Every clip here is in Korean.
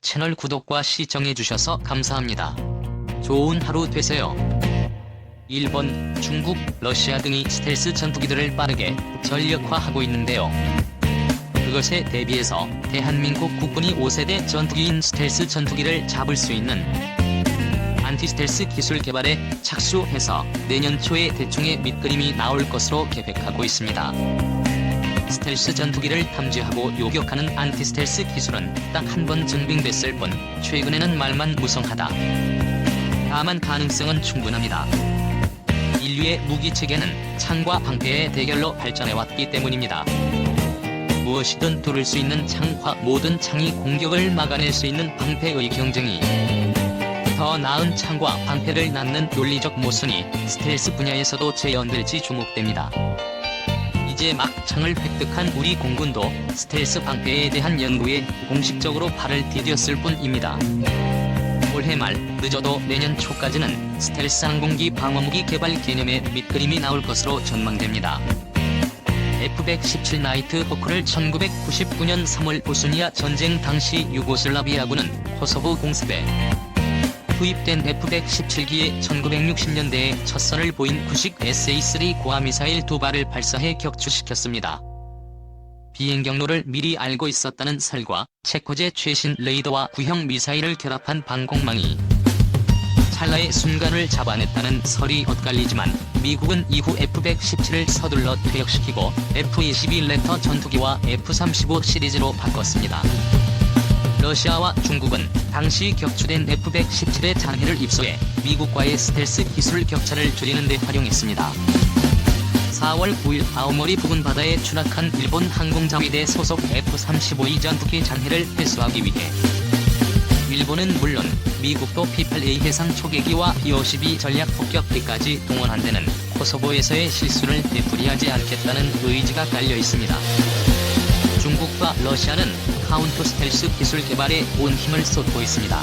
채널 구독과 시청해주셔서 감사합니다. 좋은 하루 되세요. 일본, 중국, 러시아 등이 스텔스 전투기들을 빠르게 전력화하고 있는데요. 그것에 대비해서 대한민국 국군이 5세대 전투기인 스텔스 전투기를 잡을 수 있는 안티스텔스 기술 개발에 착수해서 내년 초에 대충의 밑그림이 나올 것으로 계획하고 있습니다. 스텔스 전투기를 탐지하고 요격하는 안티스텔스 기술은 딱 한 번 증빙됐을 뿐 최근에는 말만 무성하다. 다만 가능성은 충분합니다. 인류의 무기 체계는 창과 방패의 대결로 발전해왔기 때문입니다. 무엇이든 뚫을 수 있는 창과 모든 창이 공격을 막아낼 수 있는 방패의 경쟁이 더 나은 창과 방패를 낳는 논리적 모순이 스텔스 분야에서도 재현될지 주목됩니다. 이제 막 창을 획득한 우리 공군도 스텔스 방패에 대한 연구에 공식적으로 발을 디뎠을 뿐입니다. 올해 말 늦어도 내년 초까지는 스텔스 항공기 방어무기 개발 개념의 밑그림이 나올 것으로 전망됩니다. F-117 나이트 호크를 1999년 3월 보스니아 전쟁 당시 유고슬라비아군은 코소보 공습에 투입된 F-117기에 1960년대에 첫 선을 보인 구식 SA-3 고아 미사일 두 발을 발사해 격추시켰습니다. 비행 경로를 미리 알고 있었다는 설과 체코제 최신 레이더와 구형 미사일을 결합한 방공망이 찰나의 순간을 잡아냈다는 설이 엇갈리지만 미국은 이후 F-117을 서둘러 퇴역시키고 F-22 레터 전투기와 F-35 시리즈로 바꿨습니다. 러시아와 중국은 당시 격추된 F-117의 잔해를 입소해 미국과의 스텔스 기술 격차를 줄이는 데 활용했습니다. 4월 9일 아오모리 부근 바다에 추락한 일본 항공자위대 소속 F-35 전투기 잔해를 회수하기 위해 일본은 물론 미국도 P-8A 해상 초계기와 P-52 전략 폭격기까지 동원한 데는 코소보에서의 실수를 되풀이하지 않겠다는 의지가 깔려 있습니다. 중국과 러시아는 카운터 스텔스 기술 개발에 온 힘을 쏟고 있습니다.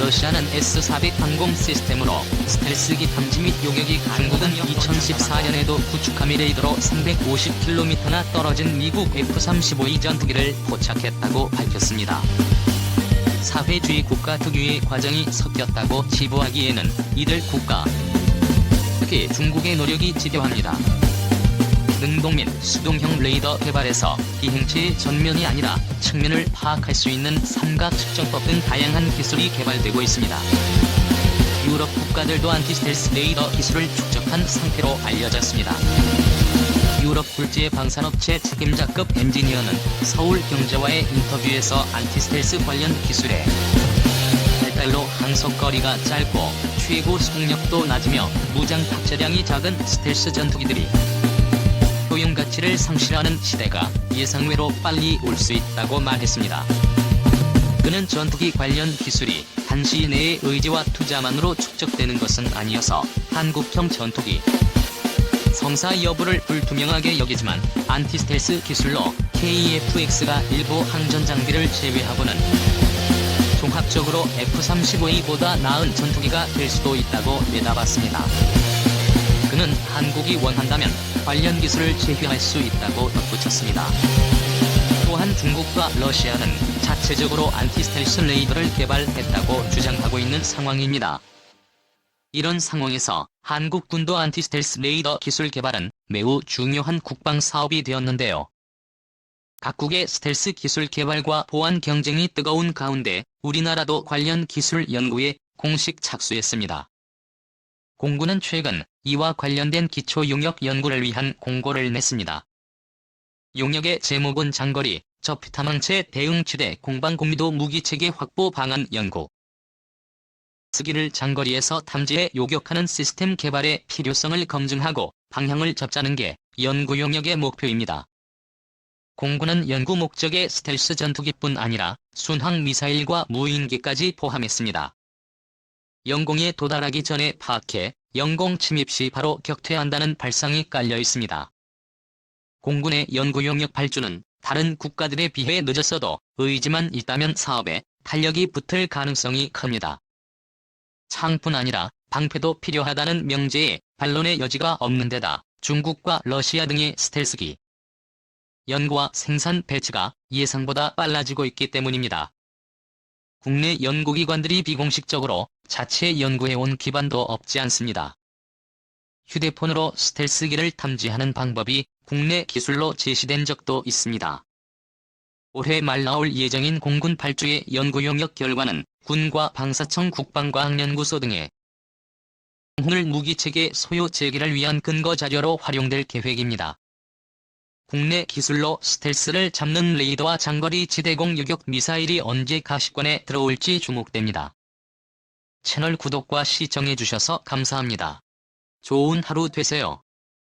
러시아는 S-400 항공 시스템으로 스텔스기 탐지 및 요격이 중국은 2014년에도 구축함이 레이더로 350km나 떨어진 미국 F-35E 전투기를 포착했다고 밝혔습니다. 사회주의 국가 특유의 과정이 섞였다고 지부하기에는 이들 국가, 특히 중국의 노력이 지겨합니다. 능동 및 수동형 레이더 개발에서 비행체의 전면이 아니라 측면을 파악할 수 있는 삼각 측정법 등 다양한 기술이 개발되고 있습니다. 유럽 국가들도 안티스텔스 레이더 기술을 축적한 상태로 알려졌습니다. 유럽 굴지의 방산업체 책임자급 엔지니어는 서울경제와의 인터뷰에서 안티스텔스 관련 기술에 발달로 항속거리가 짧고 최고 속력도 낮으며 무장 탑재량이 작은 스텔스 전투기들이 가치를 상실하는 시대가 예상외로 빨리 올 수 있다고 말했습니다. 그는 전투기 관련 기술이 단시 내의 의지와 투자만으로 축적되는 것은 아니어서 한국형 전투기 성사 여부를 불투명하게 여기지만 안티스텔스 기술로 KF-X가 일부 항전 장비를 제외하고는 종합적으로 F-35E보다 나은 전투기가 될 수도 있다고 내다봤습니다. 그는 한국이 원한다면 관련 기술을 제휴할 수 있다고 덧붙였습니다. 또한 중국과 러시아는 자체적으로 안티스텔스 레이더를 개발했다고 주장하고 있는 상황입니다. 이런 상황에서 한국군도 안티스텔스 레이더 기술 개발은 매우 중요한 국방 사업이 되었는데요. 각국의 스텔스 기술 개발과 보안 경쟁이 뜨거운 가운데 우리나라도 관련 기술 연구에 공식 착수했습니다. 공군은 최근 이와 관련된 기초 용역 연구를 위한 공고를 냈습니다. 용역의 제목은 장거리, 저피타망체 대응 지대 공방공미도 무기체계 확보 방안 연구. 쓰기를 장거리에서 탐지해 요격하는 시스템 개발의 필요성을 검증하고 방향을 잡자는 게 연구 용역의 목표입니다. 공군은 연구 목적의 스텔스 전투기뿐 아니라 순항 미사일과 무인기까지 포함했습니다. 영공에 도달하기 전에 파악해 영공 침입 시 바로 격퇴한다는 발상이 깔려 있습니다. 공군의 연구 용역 발주는 다른 국가들에 비해 늦었어도 의지만 있다면 사업에 탄력이 붙을 가능성이 큽니다. 창뿐 아니라 방패도 필요하다는 명제에 반론의 여지가 없는 데다 중국과 러시아 등의 스텔스기, 연구와 생산 배치가 예상보다 빨라지고 있기 때문입니다. 국내 연구기관들이 비공식적으로 자체 연구해온 기반도 없지 않습니다. 휴대폰으로 스텔스기를 탐지하는 방법이 국내 기술로 제시된 적도 있습니다. 올해 말 나올 예정인 공군 8주의 연구 용역 결과는 군과 방사청 국방과학연구소 등의 홍을 무기체계 소요 제기를 위한 근거 자료로 활용될 계획입니다. 국내 기술로 스텔스를 잡는 레이더와 장거리 지대공 유격 미사일이 언제 가시권에 들어올지 주목됩니다. 채널 구독과 시청해주셔서 감사합니다. 좋은 하루 되세요.